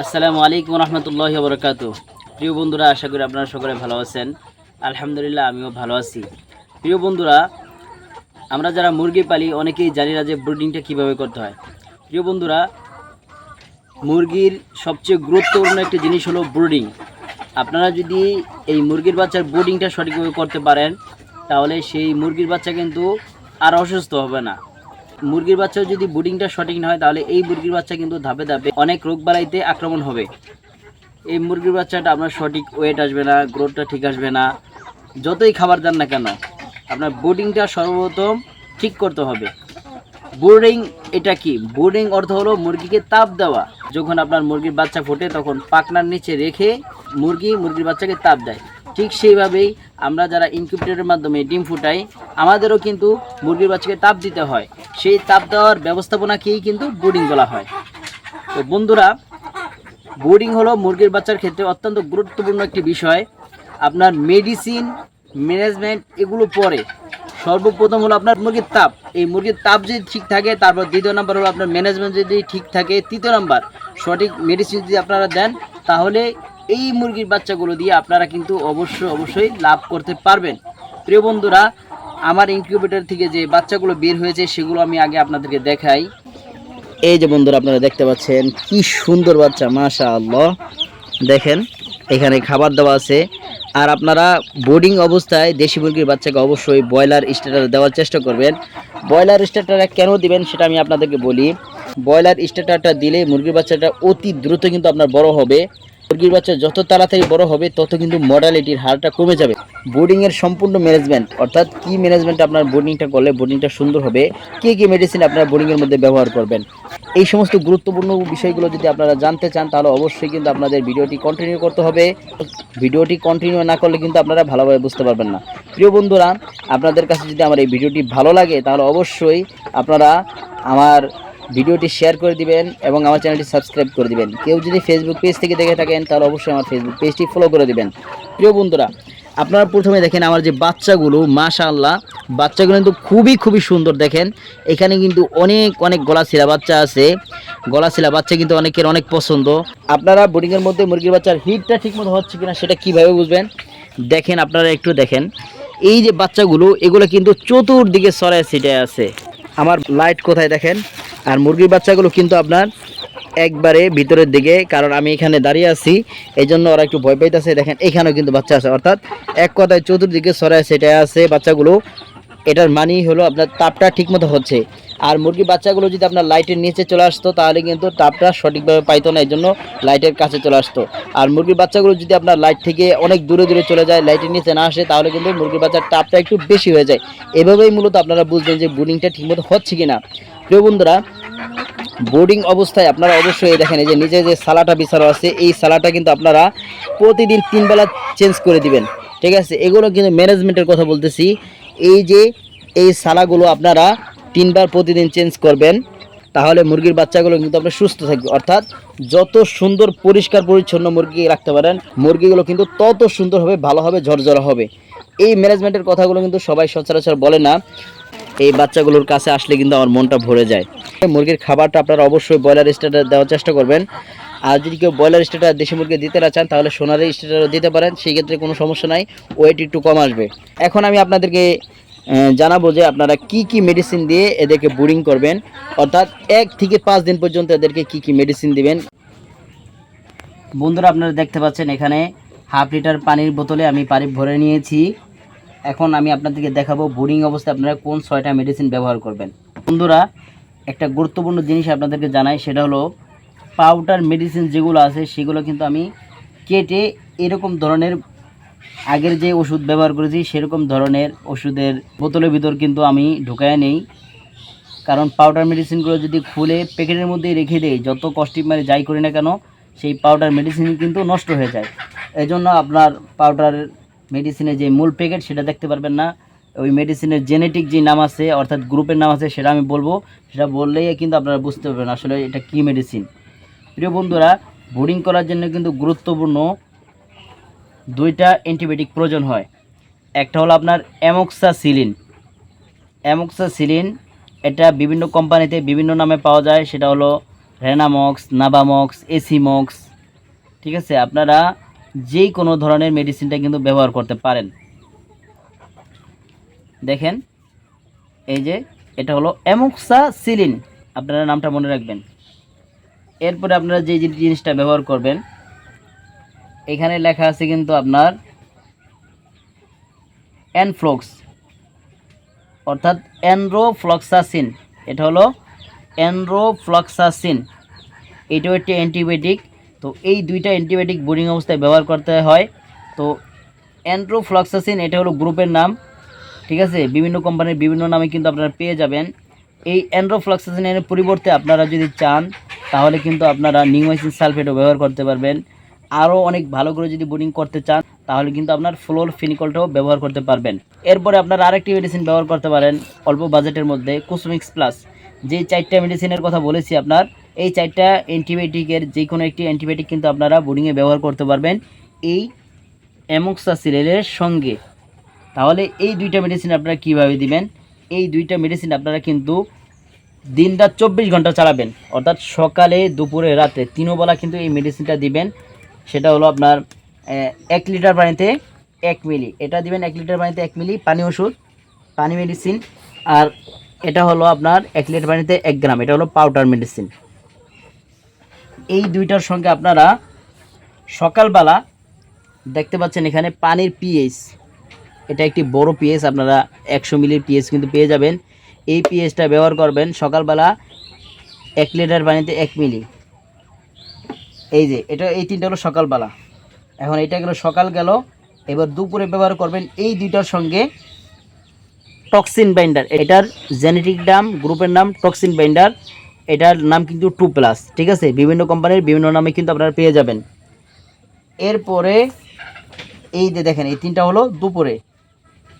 আসসালামু আলাইকুম রহমতুল্লাহ বরকাত। প্রিয় বন্ধুরা, আশা করি আপনারা সকলে ভালো আছেন। আলহামদুলিল্লাহ, আমিও ভালো আছি। প্রিয় বন্ধুরা, আমরা যারা মুরগি পালি, অনেকেই জানি না যে ব্রিডিংটা কীভাবে করতে হয়। প্রিয় বন্ধুরা, মুরগির সবচেয়ে গুরুত্বপূর্ণ একটি জিনিস হলো ব্রুডিং। আপনারা যদি এই মুরগির বাচ্চার ব্রুডিংটা সঠিকভাবে করতে পারেন, তাহলে সেই মুরগির বাচ্চা কিন্তু আর অসুস্থ হবে না। মুরগির বাচ্চা যদি ব্রুডিংটা সঠিক না হয়, তাহলে এই মুরগির বাচ্চা কিন্তু ধাপে ধাপে অনেক রোগবালাইতে আক্রমণ হবে। এই মুরগির বাচ্চাটা আপনার সঠিক ওয়েট আসবে না গ্রোথটা ঠিক আসবে না। যতই খাবার দেন না কেন, আপনার বোর্ডিংটা সর্বপ্রথম ঠিক করতে হবে। বোর্ডিং এটা কি? বোর্ডিং অর্থ হলো মুরগিকে তাপ দেওয়া। যখন আপনার মুরগির বাচ্চা ফোটে, তখন পাকনার নিচে রেখে মুরগি মুরগির বাচ্চাকে তাপ দেয়। ঠিক সেইভাবেই আমরা যারা ইনকিউবেটরের মাধ্যমে ডিম ফুটাই, আমাদেরও কিন্তু মুরগির বাচ্চাকে তাপ দিতে হয়। সেই তাপ দেওয়ার ব্যবস্থাপনাকেই কিন্তু বোর্ডিং বলা হয়। তো বন্ধুরা বোর্ডিং হলো মুরগির বাচ্চার ক্ষেত্রে অত্যন্ত গুরুত্বপূর্ণ একটি বিষয়। আপনার মেডিসিন ম্যানেজমেন্ট এগুলো পরে। সর্বপ্রথম হলো আপনার মুরগির তাপ। এই মুরগির তাপ যদি ঠিক থাকে, তারপর দ্বিতীয় নাম্বার হলো আপনার ম্যানেজমেন্ট যদি ঠিক থাকে, তৃতীয় নাম্বার সঠিক মেডিসিন যদি আপনারা দেন, তাহলে এই মুরগির বাচ্চাগুলো দিয়ে আপনারা কিন্তু অবশ্যই অবশ্যই লাভ করতে পারবেন। প্রিয় বন্ধুরা, আমার ইনকিউবেটর থেকে যে বাচ্চাগুলো বের হয়েছে, সেগুলো আমি আগে আপনাদেরকে দেখাই। এই যে বন্ধুরা, আপনারা দেখতে পাচ্ছেন, কি সুন্দর বাচ্চা মাশা আল্লাহ দেখেন, এখানে খাবার দেওয়া আছে। আর আপনারা বোর্ডিং অবস্থায় দেশি মুরগির বাচ্চাকে অবশ্যই ব্রয়লার স্টার্টার দেওয়ার চেষ্টা করবেন। ব্রয়লার স্টার্টারটা কেন দিবেন, সেটা আমি আপনাদেরকে বলি। ব্রয়লার স্টার্টারটা দিলে মুরগির বাচ্চাটা অতি দ্রুত কিন্তু আপনার বড় হবে। মুরগির বাচ্চা যত তাড়াতাড়ি বড় হবে, তত কিন্তু মডালিটির হারটা কমে যাবে। বোর্ডিংয়ের সম্পূর্ণ ম্যানেজমেন্ট অর্থাৎ কি ম্যানেজমেন্ট আপনার বোর্ডিংটা করলে বোর্ডিংটা সুন্দর হবে, কি কি মেডিসিন আপনার বোর্ডিংয়ের মধ্যে ব্যবহার করবেন? এই সমস্ত গুরুত্বপূর্ণ বিষয়গুলো যদি আপনারা জানতে চান, তাহলে অবশ্যই কিন্তু আপনাদের ভিডিওটি কন্টিনিউ করতে হবে। ভিডিওটি কন্টিনিউ না করলে কিন্তু আপনারা ভালোভাবে বুঝতে পারবেন না। প্রিয় বন্ধুরা, আপনাদের কাছে যদি আমার এই ভিডিওটি ভালো লাগে, তাহলে অবশ্যই আপনারা আমার ভিডিওটি শেয়ার করে দিবেন এবং আমার চ্যানেলটি সাবস্ক্রাইব করে দিবেন। কেউ যদি ফেসবুক পেজ থেকে দেখে থাকেন, তাহলে অবশ্যই আমার ফেসবুক পেজটি ফলো করে দিবেন। প্রিয় বন্ধুরা, আপনারা প্রথমে দেখেন আমার যে বাচ্চাগুলো, মাশাআল্লাহ, বাচ্চাগুলো কিন্তু খুবই খুবই সুন্দর দেখেন। এখানে কিন্তু অনেক অনেক গলা শিলা বাচ্চা আছে। গলা শিলা বাচ্চা কিন্তু অনেকের অনেক পছন্দ। আপনারা বোর্ডিংয়ের মধ্যে মুরগির বাচ্চার হিটটা ঠিকমতো হচ্ছে কিনা সেটা কীভাবে বুঝবেন? দেখেন, আপনারা একটু দেখেন। এই যে বাচ্চাগুলো, এগুলো কিন্তু চতুর্দিকে সরায় ছিটায় আছে। আমার লাইট কোথায় দেখেন? আর মুরগির বাচ্চাগুলো কিন্তু আপনার একবারে ভিতরের দিকে, কারণ আমি এখানে দাঁড়িয়ে আছি এই জন্য ওরা একটু ভয় পাইতেছে। দেখেন, এখানেও কিন্তু বাচ্চা আছে। অর্থাৎ এক কথায় চতুর্দিকে সরায় সেটা আছে বাচ্চাগুলো। এটার মানেই হলো আপনার তাপটা ঠিকমতো হচ্ছে। আর মুরগির বাচ্চাগুলো যদি আপনার লাইটের নিচে চলে আসতো, তাহলে কিন্তু তাপটা সঠিকভাবে পাইতো না এই জন্য লাইটের কাছে চলে আসতো। আর মুরগির বাচ্চাগুলো যদি আপনার লাইট থেকে অনেক দূরে দূরে চলে যায়, লাইটের নিচে না আসে, তাহলে কিন্তু মুরগির বাচ্চার তাপটা একটু বেশি হয়ে যায়। এভাবেই মূলত আপনারা বুঝবেন যে বুডিংটা ঠিকমতো হচ্ছে কিনা। প্রিয় বন্ধুরা বোর্ডিং অবস্থায় আপনারা অবশ্যই দেখেন যে নিচে যে সালাটা বিছানো আছে, এই সালাটা কিন্তু আপনারা প্রতিদিন তিন বেলা চেঞ্জ করে দিবেন। ঠিক আছে? এগুলো কিন্তু ম্যানেজমেন্টের কথা বলতেছি। এই যে এই সালাগুলো আপনারা তিনবার প্রতিদিন চেঞ্জ করবেন, তাহলে মুরগির বাচ্চাগুলো কিন্তু আপনার সুস্থ থাকবে। অর্থাৎ যত সুন্দর, পরিষ্কার, পরিচ্ছন্ন মুরগি রাখতে পারেন, মুরগিগুলো কিন্তু তত সুন্দর হবে, ভালো ঝরঝরা হবে। এই ম্যানেজমেন্টের কথাগুলো কিন্তু সবাই সচরাচর বলে না। এই বাচ্চাগুলোর কাছে আসলে কিন্তু আমার মনটা ভরে যায়। মুরগির খাবারটা আপনারা অবশ্যই ব্রয়লার স্টার্টার দেওয়ার চেষ্টা করবেন। আর যদি কেউ ব্রয়লার স্টার্টার দেশি মুরগি দিতে না চান, তাহলে সোনালি স্টার্টারও দিতে পারেন সেই ক্ষেত্রে কোনো সমস্যা নাই। ওয়েট একটু কম আসবে। এখন আমি আপনাদেরকে জানাব যে আপনারা কি কি মেডিসিন দিয়ে এদেরকে বুডিং করবেন। অর্থাৎ এক থেকে পাঁচ দিন পর্যন্ত এদেরকে কি কি মেডিসিন দিবেন। বন্ধুরা, আপনারা দেখতে পাচ্ছেন এখানে হাফ লিটার পানির বোতলে আমি পানি ভরে নিয়েছি। এখন আমি আপনাদেরকে দেখাবো বোরিং অবস্থায় আপনারা কোন ছয়টা মেডিসিন ব্যবহার করবেন। বন্ধুরা, একটা গুরুত্বপূর্ণ জিনিস আপনাদেরকে জানাই, সেটা হলো পাউডার মেডিসিন যেগুলো আছে, সেগুলো কিন্তু আমি কেটে এরকম ধরনের আগের যে ওষুধ ব্যবহার করেছি, সেরকম ধরনের ওষুধের বোতলের ভিতর কিন্তু আমি ঢুকায় নেই। কারণ পাউডার মেডিসিনগুলো যদি খুলে প্যাকেটের মধ্যে রেখে দেয় যত কস্টিক মারে যাই করি না কেন, সেই পাউডার মেডিসিন কিন্তু নষ্ট হয়ে যায়। এই জন্য আপনার পাউডার মেডিসিনের যে মূল প্যাকেট সেটা দেখতে পারবেন না। ওই মেডিসিনের জেনেটিক যে নাম আছে, অর্থাৎ গ্রুপের নাম আছে, সেটা আমি বলব। সেটা বললেই কিন্তু আপনারা বুঝতে পারবেন আসলে এটা কী মেডিসিন প্রিয় বন্ধুরা বোর্ডিং করার জন্য কিন্তু গুরুত্বপূর্ণ দুইটা অ্যান্টিবায়োটিক প্রয়োজন হয়। একটা হলো আপনার অ্যামোক্সাসিলিন অ্যামোক্সাসিলিন এটা বিভিন্ন কোম্পানিতে বিভিন্ন নামে পাওয়া যায়। সেটা হলো রেনামক্স নাবামক্স এসিমক্স ঠিক আছে? আপনারা যেই কোনো ধরনের মেডিসিনটা কিন্তু ব্যবহার করতে পারেন। দেখেন, এই যে এটা হলো অ্যামোক্সা সিলিন আপনারা নামটা মনে রাখবেন। এরপরে আপনারা যে যে জিনিসটা ব্যবহার করবেন, এখানে লেখা আছে কিন্তু আপনার অ্যানফ্লক্স অর্থাৎ অ্যানরোফ্লক্সাসিন এটা হলো অ্যানরোফ্লক্সাসিন এটাও একটি অ্যান্টিবায়োটিক তো এই দুইটা অ্যান্টিবায়োটিক বোর্ডিং অবস্থায় ব্যবহার করতে হয়। তো অ্যান্ড্রোফ্লক্সাসিন এটা হলো গ্রুপের নাম, ঠিক আছে? বিভিন্ন কোম্পানির বিভিন্ন নামে কিন্তু আপনারা পেয়ে যাবেন। এই অ্যান্ড্রোফ্লক্সাসিনের পরিবর্তে আপনারা যদি চান, তাহলে কিন্তু আপনারা নিউমাইসিন সালফেটও ব্যবহার করতে পারবেন। আরও অনেক ভালো করে যদি বোর্ডিং করতে চান, তাহলে কিন্তু আপনার ফ্লোর ফিনিকলটাও ব্যবহার করতে পারবেন। এরপরে আপনারা আরেকটি মেডিসিন ব্যবহার করতে পারেন, অল্প বাজেটের মধ্যে কুসুমিক্স প্লাস যে চারটা মেডিসিনের কথা বলেছি আপনার এই চারটা অ্যান্টিবায়োটিকের যে কোনো একটি অ্যান্টিবায়োটিক কিন্তু আপনারা বোর্ডিংয়ে ব্যবহার করতে পারবেন এই অ্যামোক্সাসিলের সঙ্গে। তাহলে এই দুইটা মেডিসিন আপনারা কীভাবে দিবেন? এই দুইটা মেডিসিন আপনারা কিন্তু দিন রাত চব্বিশ ঘণ্টা চালাবেন। অর্থাৎ সকালে, দুপুরে, রাতে তিনোবেলা কিন্তু এই মেডিসিনটা দিবেন। সেটা হলো আপনার এক লিটার পানিতে এক মিলি এটা দিবেন এক লিটার পানিতে এক মিলি পানি ওষুধ, পানি মেডিসিন আর এটা হলো আপনার এক লিটার পানিতে এক গ্রাম। এটা হলো পাউডার মেডিসিন এই দুইটার সঙ্গে আপনারা সকালবেলা দেখতে পাচ্ছেন এখানে পানির পিএইচ এটা একটি বড় পিএস আপনারা একশো মিলির পিএস কিন্তু পেয়ে যাবেন। এই পিএসটা ব্যবহার করবেন সকালবেলা এক লিটার পানিতে এক মিলি। এই যে, এটা এই তিনটা হলো সকালবেলা। এখন এটা গেলো, সকাল গেল, এবার দুপুরে ব্যবহার করবেন এই দুইটার সঙ্গে টক্সিন বাইন্ডার এটার জেনেটিক নাম গ্রুপের নাম টক্সিন বাইন্ডার এটার নাম কিন্তু টু প্লাস, ঠিক আছে? বিভিন্ন কোম্পানির বিভিন্ন নামে কিন্তু আপনারা পেয়ে যাবেন। এরপরে, এই যে দেখেন, এই তিনটা হলো দুপুরে।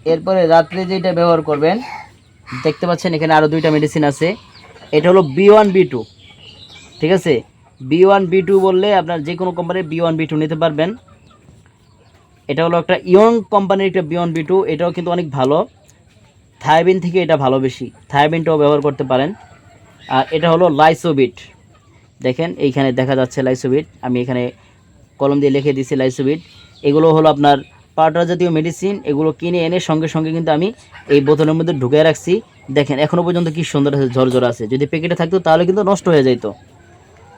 এরপরে রাত্রে যেটা ব্যবহার করবেন, দেখতে পাচ্ছেন এখানে আরও দুইটা মেডিসিন আছে। এটা হলো বি ওয়ান বি টু ঠিক আছে? বি ওয়ান বি টু বললে আপনার যে কোনো কোম্পানির বি ওয়ান বি টু নিতে পারবেন। এটা হলো একটা ইয়ং কোম্পানির একটা বি ওয়ান বি টু এটাও কিন্তু অনেক ভালো। থায়াবিন থেকে এটা ভালো বেশি। থায়াবিনটাও ব্যবহার করতে পারেন। আর এটা হলো লাইসোবিট। দেখেন, এইখানে দেখা যাচ্ছে লাইসোবিট। আমি এখানে কলম দিয়ে লিখে দিয়েছি লাইসোবিট। এগুলো হলো আপনার পাউডার জাতীয় মেডিসিন এগুলো কিনে এনে সঙ্গে সঙ্গে কিন্তু আমি এই বোতলের মধ্যে ঢুকে রাখছি। দেখেন এখনও পর্যন্ত কি সুন্দর আছে, ঝরঝর আছে। যদি প্যাকেটে থাকতো, তাহলে কিন্তু নষ্ট হয়ে যেত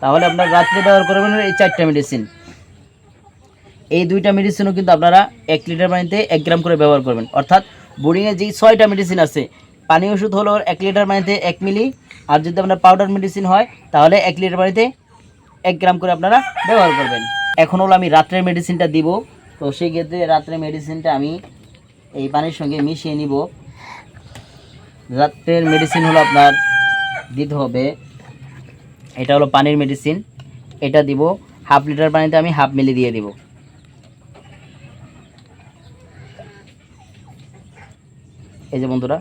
তাহলে আপনার রাত্রে ব্যবহার করবেন এই চারটা মেডিসিন এই দুইটা মেডিসিনও কিন্তু আপনারা এক লিটার পানিতে এক গ্রাম করে ব্যবহার করবেন। অর্থাৎ বোর্ডিংয়ে যেই ছয়টা মেডিসিন আছে পানি ওষুধ হলো এক লিটার পানিতে এক মিলি, আর যদি আপনার পাউডার মেডিসিন হয়, তাহলে এক লিটার পানিতে এক গ্রাম করে আপনারা ব্যবহার করবেন। এখন হলো আমি রাত্রের মেডিসিনটা দিব। তো সেই ক্ষেত্রে রাত্রে মেডিসিনটা আমি এই পানির সঙ্গে মিশিয়ে নিব। রাত্রের মেডিসিন হলো আপনার দিতে হবে। এটা হলো পানির মেডিসিন এটা দিব হাফ লিটার পানিতে আমি হাফ মিলি দিয়ে দিব। এই যে বন্ধুরা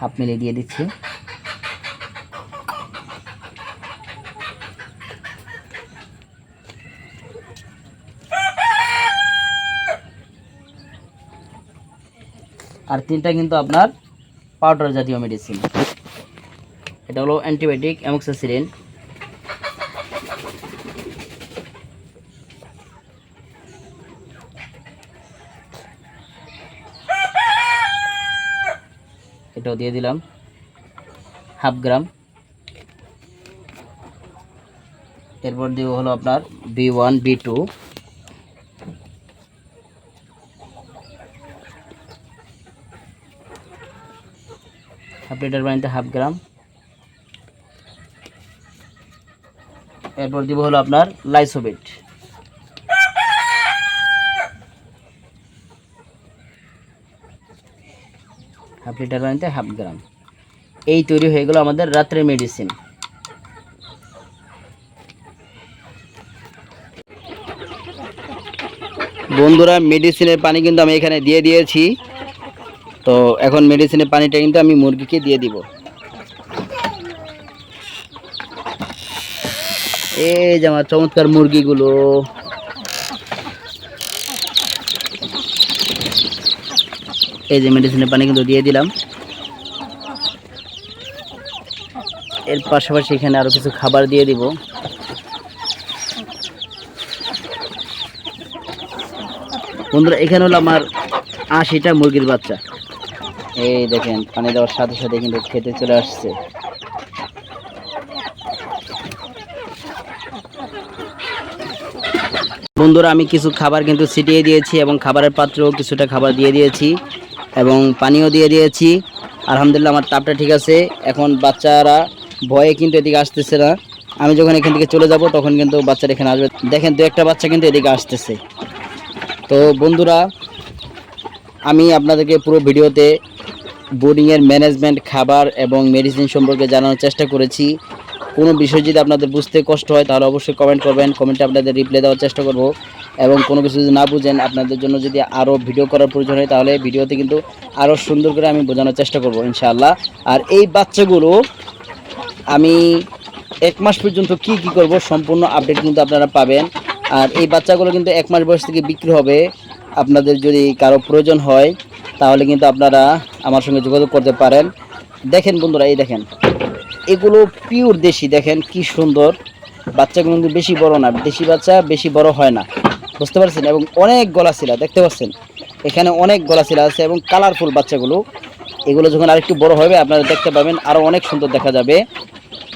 হাফ মিলি দিয়ে দিচ্ছি। আর তিনটা কিন্তু আপনার পাউডার জাতীয় মেডিসিন এটা হলো অ্যান্টিবায়োটিক অ্যামোক্সাসিলিন এটাও দিয়ে দিলাম। Half gram. এরপর দিব হলো আপনার B one, B two. Half litre পানিতে হাফ গ্রাম। এরপর দিব হলো আপনার লাইসোবিট। হাফ লিটার পানিতে হাফ গ্রাম। এই তৈরি হয়ে গেল আমাদের রাত্রের মেডিসিন বন্ধুরা মেডিসিনের পানি কিন্তু আমি এখানে দিয়ে দিয়েছি। তো এখন মেডিসিনের পানিটা কিন্তু আমি মুরগিকে দিয়ে দিব। এই যে আমার চমৎকার মুরগিগুলো। এই যে মেডিসিনের পানি কিন্তু দিয়ে দিলাম। এর পাশাপাশি এখানে আরও কিছু খাবার দিয়ে দিব। বন্ধুরা, এখানে হলো আমার আশিটা মুরগির বাচ্চা। এই দেখেন, পানি দেওয়ার সাথে সাথে কিন্তু খেতে চলে আসছে। বন্ধুরা, আমি কিছু খাবার কিন্তু ছিটিয়ে দিয়েছি এবং খাবারের পাত্রেও কিছুটা খাবার দিয়ে দিয়েছি। এবং পানিও দিয়ে দিয়েছি। আলহামদুলিল্লাহ আমার তাপটা ঠিক আছে। এখন বাচ্চারা ভয়ে কিন্তু এদিকে আসতেছে না। আমি যখন এখান থেকে চলে যাব, তখন কিন্তু বাচ্চারা এখানে আসবে। দেখেন, দু একটা বাচ্চা কিন্তু এদিকে আসতেছে। তো বন্ধুরা, আমি আপনাদেরকে পুরো ভিডিওতে বোর্ডিংয়ের ম্যানেজমেন্ট, খাবার এবং মেডিসিন সম্পর্কে জানানোর চেষ্টা করেছি। কোনো বিষয় যদি আপনাদের বুঝতে কষ্ট হয়, তাহলে অবশ্যই কমেন্ট করবেন। কমেন্টে আপনাদের রিপ্লাই দেওয়ার চেষ্টা করব। এবং কোনো কিছু যদি না বুঝেন, আপনাদের জন্য যদি আরও ভিডিও করার প্রয়োজন হয়, তাহলে ভিডিওতে কিন্তু আরও সুন্দর করে আমি বোঝানোর চেষ্টা করব, ইনশাআল্লাহ। আর এই বাচ্চাগুলো আমি এক মাস পর্যন্ত কি কি করব, সম্পূর্ণ আপডেট কিন্তু আপনারা পাবেন। আর এই বাচ্চাগুলো কিন্তু এক মাস বয়স থেকে বিক্রি হবে। আপনাদের যদি কারও প্রয়োজন হয়, তাহলে কিন্তু আপনারা আমার সঙ্গে যোগাযোগ করতে পারেন। দেখেন বন্ধুরা, এই দেখেন। এগুলো পিওর দেশি, দেখেন কি সুন্দর। বাচ্চাগুলো কিন্তু বেশি বড় না, দেশি বাচ্চা বেশি বড় হয় না। বুঝতে পারছেন? এবং অনেক গলাশিলা, দেখতে পাচ্ছেন? এখানে অনেক গলাশিলা আছে এবং কালারফুল বাচ্চাগুলো। এগুলো যখন আরেকটু বড় হবে, আপনারা দেখতে পাবেন আরও অনেক সুন্দর দেখা যাবে।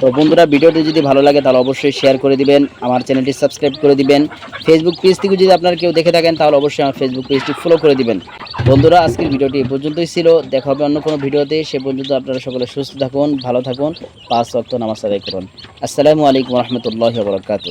তো বন্ধুরা, ভিডিওটি যদি ভালো লাগে, তাহলে অবশ্যই শেয়ার করে দিবেন, আমার চ্যানেলটি সাবস্ক্রাইব করে দিবেন। ফেসবুক পেজ থেকে যদি আপনারা কেউ দেখে থাকেন, তাহলে অবশ্যই আমার ফেসবুক পেজটি ফলো করে দিবেন। বন্ধুরা, আজকের ভিডিওটি এই পর্যন্তই ছিল। দেখা হবে অন্য কোনো ভিডিওতে। সে পর্যন্ত আপনারা সকলে সুস্থ থাকুন, ভালো থাকুন। পাঁচ রক্ত নামাজ আদায় করুন। আসসালামু আলাইকুম রহমতুল্লাহ বরকাত